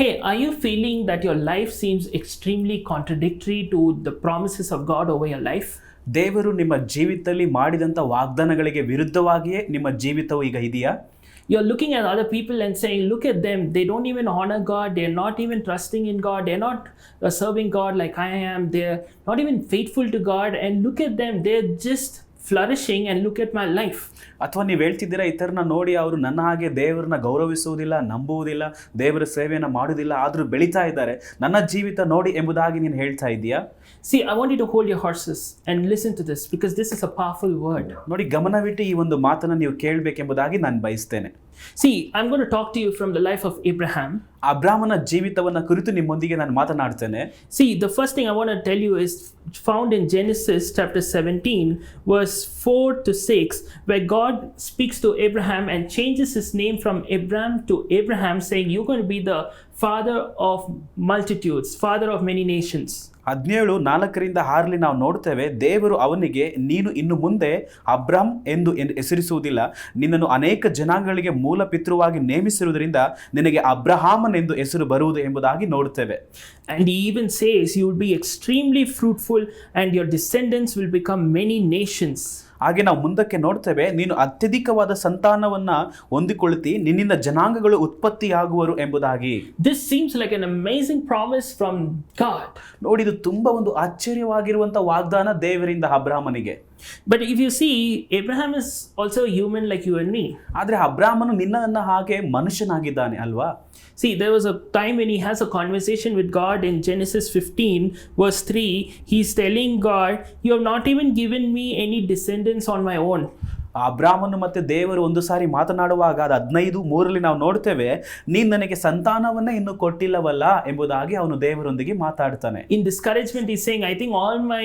Hey, are you feeling that your life seems extremely contradictory to the promises of God over your life? ದೇವರು ನಿಮ್ಮ ಜೀವಿತದಲ್ಲಿ ಮಾಡಿದಂಥ ವಾಗ್ದಾನಗಳಿಗೆ ವಿರುದ್ಧವಾಗಿಯೇ ನಿಮ್ಮ ಜೀವಿತವು ಈಗ ಇದೆಯಾ You're looking at other people and saying, Look at them. They don't even honor God. They're not even trusting in God. They're not uh, serving God like I am. They're not even faithful to God. And look at them. They're just flourishing. And look at my life ಅಥವಾ ನೀವು ಹೇಳ್ತಿದ್ದೀರಾ ಇತರನ್ನ ನೋಡಿ ಅವರು ನನ್ನ ಹಾಗೆ ದೇವರನ್ನ ಗೌರವಿಸುವುದಿಲ್ಲ ನಂಬುವುದಿಲ್ಲ ದೇವರ ಸೇವೆಯನ್ನು ಮಾಡುವುದಿಲ್ಲ ಆದರೂ ಬೆಳೀತಾ ಇದ್ದಾರೆ ನನ್ನ ಜೀವಿತ ನೋಡಿ ಎಂಬುದಾಗಿ ನೀನು ಹೇಳ್ತಾ ಇದೆಯಾ see I want to hold your horses and listen to this because this is a powerful word. ನೋಡಿ ಗಮನವಿಟ್ಟು ಈ ಒಂದು ಮಾತನ್ನು ನೀವು ಕೇಳಬೇಕೆಂಬುದಾಗಿ ನಾನು ಬಯಸ್ತೇನೆ See, I'm going to talk to you from the life of Abraham. ಅಬ್ರಾಮನ ಜೀವಿತವನ್ನ ಕುರಿತು ನಿಮ್ಮೊಂದಿಗೆ ನಾನು ಮಾತನಾಡ್ತೇನೆ See, the first thing I want to tell you is found in Genesis chapter 17, verse 4 to 6, where God speaks to Abraham and changes his name from Abram to Abraham, saying, You're going to be the of multitudes father of many nations. ಹದಿನೇಳು ನಾಲ್ಕರಿಂದ ಆರಲಿ ನಾವು ನೋಡ್ತೇವೆ ದೇವರು ಅವನಿಗೆ ನೀನು ಇನ್ನು ಮುಂದೆ ಅಬ್ರಾಮ್ ಎಂದು ಹೆಸರಿಸುವುದಿಲ್ಲ ನಿನ್ನನ್ನು ಅನೇಕ ಜನಾಂಗಗಳಿಗೆ ಮೂಲ ಪಿತೃವಾಗಿ ನೇಮಿಸಿರುವುದರಿಂದ ನಿನಗೆ ಅಬ್ರಹಾಮನ್ ಎಂದು ಹೆಸರು ಬರುವುದು ಎಂಬುದಾಗಿ ನೋಡ್ತೇವೆ and even says you would be extremely fruitful and your descendants will become many nations nations. ಹಾಗೆ ನಾವು ಮುಂದಕ್ಕೆ ನೋಡ್ತೇವೆ ನೀನು ಅತ್ಯಧಿಕವಾದ ಸಂತಾನವನ್ನ ಹೊಂದಿಕೊಳ್ಳುತ್ತಿ ನಿನ್ನಿಂದ ಜನಾಂಗಗಳು ಉತ್ಪತ್ತಿಯಾಗುವರು ಎಂಬುದಾಗಿ. This seems like an amazing promise from God ನೋಡಿ ಇದು ತುಂಬಾ ಒಂದು ಆಶ್ಚರ್ಯವಾಗಿರುವಂತ ವಾಗ್ದಾನ ದೇವರಿಂದ ಅಬ್ರಾಹ್ಮನಿಗೆ. But if you see, Abraham is also a human like you and me. ಆದ್ರೆ ಅಬ್ರಾಹ್ಮನು ನಿನ್ನನ್ನ ಹಾಗೆ ಮನುಷ್ಯನಾಗಿದ್ದಾನೆ ಅಲ್ವಾ See, there was a time when he has a conversation with God in Genesis 15, verse 3. He's telling God, You have not even given me any descendants on my own. ಆ ಅಬ್ರಾಹ್ಮನು ಮತ್ತೆ ದೇವರು ಒಂದು ಸಾರಿ ಮಾತನಾಡುವಾಗ ಅದು ಹದಿನೈದು ಮೂರರಲ್ಲಿ ನಾವು ನೋಡ್ತೇವೆ ನೀನ್ ನನಗೆ ಸಂತಾನವನ್ನ ಇನ್ನು ಕೊಟ್ಟಿಲ್ಲವಲ್ಲ ಎಂಬುದಾಗಿ ಅವನು ದೇವರೊಂದಿಗೆ ಮಾತಾಡ್ತಾನೆ. In discouragement is saying I think all my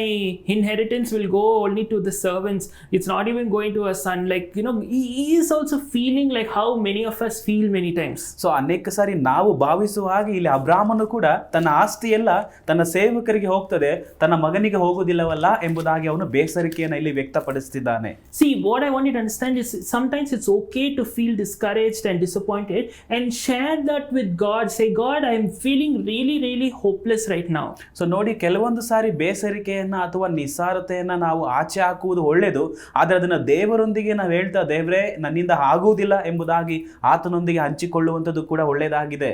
inheritance will go only to the servants it's not even going to a son like you know is also feeling like how many of us feel many times. So ಅನೇಕ ಸಾರಿ ನಾವು ಭಾವಿಸುವ ಹಾಗೆ ಇಲ್ಲಿ ಅಬ್ರಾಹ್ಮನು ಕೂಡ ತನ್ನ ಆಸ್ತಿ ಎಲ್ಲ ತನ್ನ ಸೇವಕರಿಗೆ ಹೋಗ್ತದೆ ತನ್ನ ಮಗನಿಗೆ ಹೋಗುವುದಿಲ್ಲವಲ್ಲ ಎಂಬುದಾಗಿ ಅವನು ಬೇಸರಿಕೆಯನ್ನು ಇಲ್ಲಿ ವ್ಯಕ್ತಪಡಿಸ್ತಿದ್ದಾನೆ. See what I want you to understand is sometimes it's okay to feel discouraged and disappointed and share that with God. Say, God, I'm feeling really, really hopeless right now. So ನೋಡಿ ಕೆಲವೊಂದು ಸಾರಿ ಬೇಸರಿಕೆಯನ್ನ ಅಥವಾ ನಿಸ್ಸಾರತೆಯನ್ನ ನಾವು ಆಚೆ ಹಾಕುವುದು ಒಳ್ಳೆಯದು ಆದರೆ ಅದನ್ನ ದೇವರೊಂದಿಗೆ ನಾವು ಹೇಳ್ತಾ ದೇವರೇ ನನ್ನಿಂದ ಆಗುವುದಿಲ್ಲ ಎಂಬುದಾಗಿ ಆತನೊಂದಿಗೆ ಹಂಚಿಕೊಳ್ಳುವಂಥದ್ದು ಕೂಡ ಒಳ್ಳೆಯದಾಗಿದೆ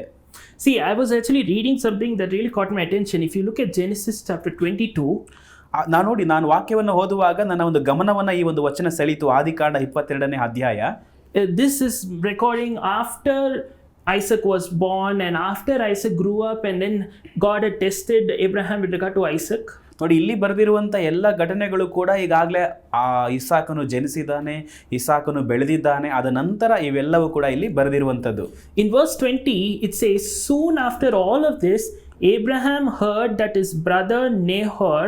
See, I was actually reading something that really caught my attention. If you look at Genesis chapter 22, ಆ- ನಾನು ನೋಡಿ ನಾನು ವಾಕ್ಯವನ್ನು ಓದುವಾಗ ನನ್ನ ಒಂದು ಗಮನವನ್ನು ಈ ಒಂದು ವಚನ ಸೆಳೀತು. ಆದಿಕಾಂಡ ಇಪ್ಪತ್ತೆರಡನೇ ಅಧ್ಯಾಯ. This is recording after Isaac Isaac was born and after Isaac grew up, and then God had tested Abraham with regard to Isaac. ನೋಡಿ ಇಲ್ಲಿ ಬರೆದಿರುವಂಥ ಎಲ್ಲ ಘಟನೆಗಳು ಕೂಡ ಈಗಾಗಲೇ ಆ ಇಸಾಕನು ಜನಿಸಿದ್ದಾನೆ ಇಸಾಕನು ಬೆಳೆದಿದ್ದಾನೆ ಅದ ನಂತರ ಇವೆಲ್ಲವೂ ಕೂಡ ಇಲ್ಲಿ ಬರೆದಿರುವಂಥದ್ದು. In verse 20, it says, Soon after all of this, Abraham heard that his brother Nahor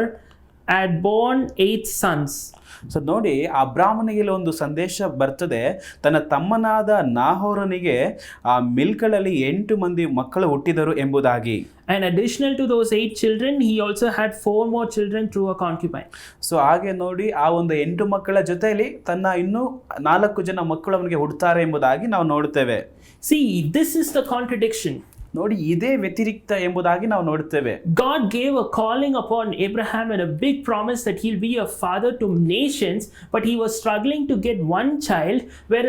had born eight sons so ನೋಡಿ ಆ ಬ್ರಾಹ್ಮಣಿಗೆ ಒಂದು ಸಂದೇಶ ಬರ್ತದೆ. ತನ್ನ ತಮ್ಮನಾದ ನಾಹೋರನಿಗೆ ಆ ಮಿಲ್ಕ್ಗಳಲ್ಲಿ ಎಂಟು ಮಂದಿ ಮಕ್ಕಳು ಹುಟ್ಟಿದರು ಎಂಬುದಾಗಿ. And additional to those eight children he also had four more children through a concubine so ಹಾಗೆ ನೋಡಿ ಆ ಒಂದು ಎಂಟು ಮಕ್ಕಳ ಜೊತೆಯಲ್ಲಿ ತನ್ನ ಇನ್ನೂ ನಾಲ್ಕು ಜನ ಮಕ್ಕಳು ಅವನಿಗೆ ಹುಡ್ತಾರೆ ಎಂಬುದಾಗಿ ನಾವು ನೋಡುತ್ತೇವೆ. See this is the contradiction ನೋಡಿ ಇದೇ ವ್ಯತಿರಿಕ್ತ ಎಂಬುದಾಗಿ ನಾವು ನೋಡುತ್ತೇವೆ. God gave a calling upon upon Abraham and a big promise that he'll be a father to nations, but he was struggling to get one child,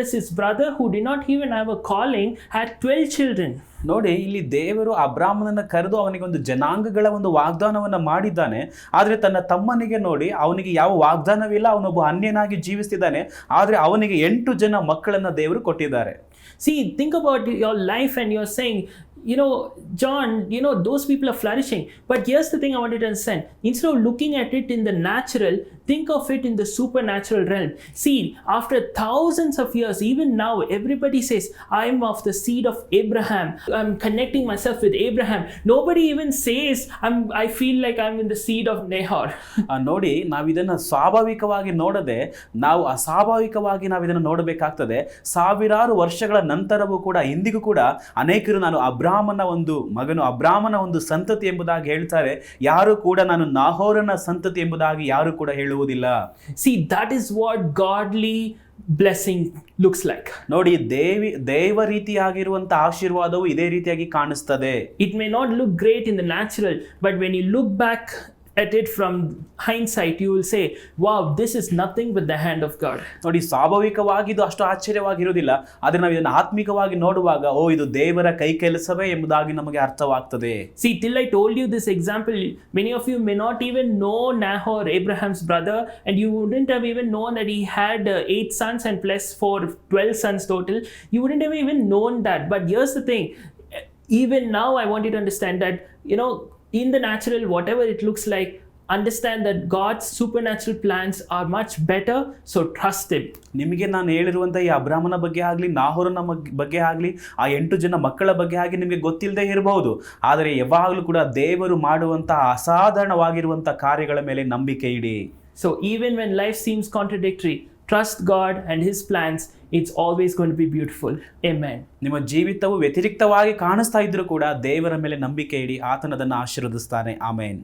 his his brother, who did not even have a calling had 12 children. ನೋಡಿ ಇಲ್ಲಿ ದೇವರು ಅಬ್ರಾಹ್ಮನನ್ನು ಕರೆದು ಅವನಿಗೆ ಒಂದು ಜನಾಂಗಗಳ ಒಂದು ವಾಗ್ದಾನವನ್ನು ಮಾಡಿದ್ದಾನೆ. ಆದರೆ ತನ್ನ ತಮ್ಮನಿಗೆ ನೋಡಿ ಅವನಿಗೆ ಯಾವ ವಾಗ್ದಾನವಿಲ್ಲ ಅವನೊಬ್ಬ ಅನ್ಯನಾಗಿ ಜೀವಿಸ್ತಿದ್ದಾನೆ. ಆದರೆ ಅವನಿಗೆ ಎಂಟು ಜನ ಮಕ್ಕಳನ್ನು ದೇವರು ಕೊಟ್ಟಿದ್ದಾರೆ. See think about your life and your saying, you know, John, you know, those people are flourishing. But here's the thing I wanted to understand. Instead of looking at it in the natural, think of it in the supernatural realm. See, after thousands of years, even now, everybody says, I'm of the seed of Abraham. I'm connecting myself with Abraham. Nobody even says, I'm, I feel like I'm in the seed of Nahor. ನೋಡಿ ನಾವು ಇದನ್ನ ಸ್ವಾಭಾವಿಕವಾಗಿ ನೋಡದೆ ನಾವು ಅಸ್ವಾಭಾವಿಕವಾಗಿ ನಾವು ಇದನ್ನು ನೋಡಬೇಕಾಗ್ತದೆ ಸಾವಿರಾರು ವರ್ಷಗಳ ನಂತರವೂ ಕೂಡ ಇಂದಿಗೂ ಕೂಡ ಅನೇಕರು ನಾನು ಅಬ್ರಾಹ್ಮನ ಒಂದು ಮಗನು ಅಬ್ರಾಹ್ಮನ ಒಂದು ಸಂತತಿ ಎಂಬುದಾಗಿ ಹೇಳ್ತಾರೆ. ಯಾರು ಕೂಡ ನಾನು ನಾಹೋರನ ಸಂತತಿ ಎಂಬುದಾಗಿ ಯಾರು ಕೂಡ ಹೇಳುವುದಿಲ್ಲ. See that is what godly blessing looks like ನೋಡಿ ದೇವಿ ದೇವ ರೀತಿಯಾಗಿರುವಂತಹ ಆಶೀರ್ವಾದವು ಇದೇ ರೀತಿಯಾಗಿ ಕಾಣಿಸ್ತದೆ. It may not look great in the natural but when you look back at it from hindsight, you will say, wow, this is nothing but the hand of God. ನೋಡಿ ಸ್ವಾಭಾವಿಕವಾಗಿ ಇದು ಅಷ್ಟು ಆಶ್ಚರ್ಯವಾಗಿರುವುದಿಲ್ಲ ಆದ್ರೆ ನಾವು ಇದನ್ನು ಆತ್ಮಿಕವಾಗಿ ನೋಡುವಾಗ ಓ ಇದು ದೇವರ ಕೈ ಕೆಲಸವೇ ಎಂಬುದಾಗಿ ನಮಗೆ ಅರ್ಥವಾಗ್ತದೆ See, till I told you this example, many of you may not even know Nahor, Abraham's brother, and you wouldn't have even known that he had uh, eight sons and plus four, 12 sons total. You wouldn't have even known that. But here's the thing even now, I want you to understand that, you know, in the natural, whatever it looks like, understand that God's supernatural plans are much better, so trust Him. ನಿಮಗೆ ನಾನು ಹೇಳಿರುವಂಥ ಈ ಅಬ್ರಾಹ್ಮನ ಬಗ್ಗೆ ಆಗಲಿ ನಾಹೋರನ ಬಗ್ಗೆ ಆಗಲಿ ಆ ಎಂಟು ಜನ ಮಕ್ಕಳ ಬಗ್ಗೆ ಆಗಿ ನಿಮಗೆ ಗೊತ್ತಿಲ್ಲದೆ ಇರಬಹುದು ಆದರೆ ಯಾವಾಗಲೂ ಕೂಡ ದೇವರು ಮಾಡುವಂಥ ಅಸಾಧಾರಣವಾಗಿರುವಂಥ ಕಾರ್ಯಗಳ ಮೇಲೆ ನಂಬಿಕೆ ಇಡಿ So even when life seems contradictory, trust God and his plans it's always gonna be beautiful a Amen. ನಿಮ್ಮ ಜೀವಿತವು ವ್ಯತಿರಿಕ್ತವಾಗಿ ಕಾಣಿಸ್ತಾ ಇದ್ರೂ ಕೂಡ ದೇವರ ಮೇಲೆ ನಂಬಿಕೆ ಇಡಿ, ಆತನದನ್ನು ಆಶೀರ್ವದಿಸ್ತಾನೆ. ಆಮೇನ್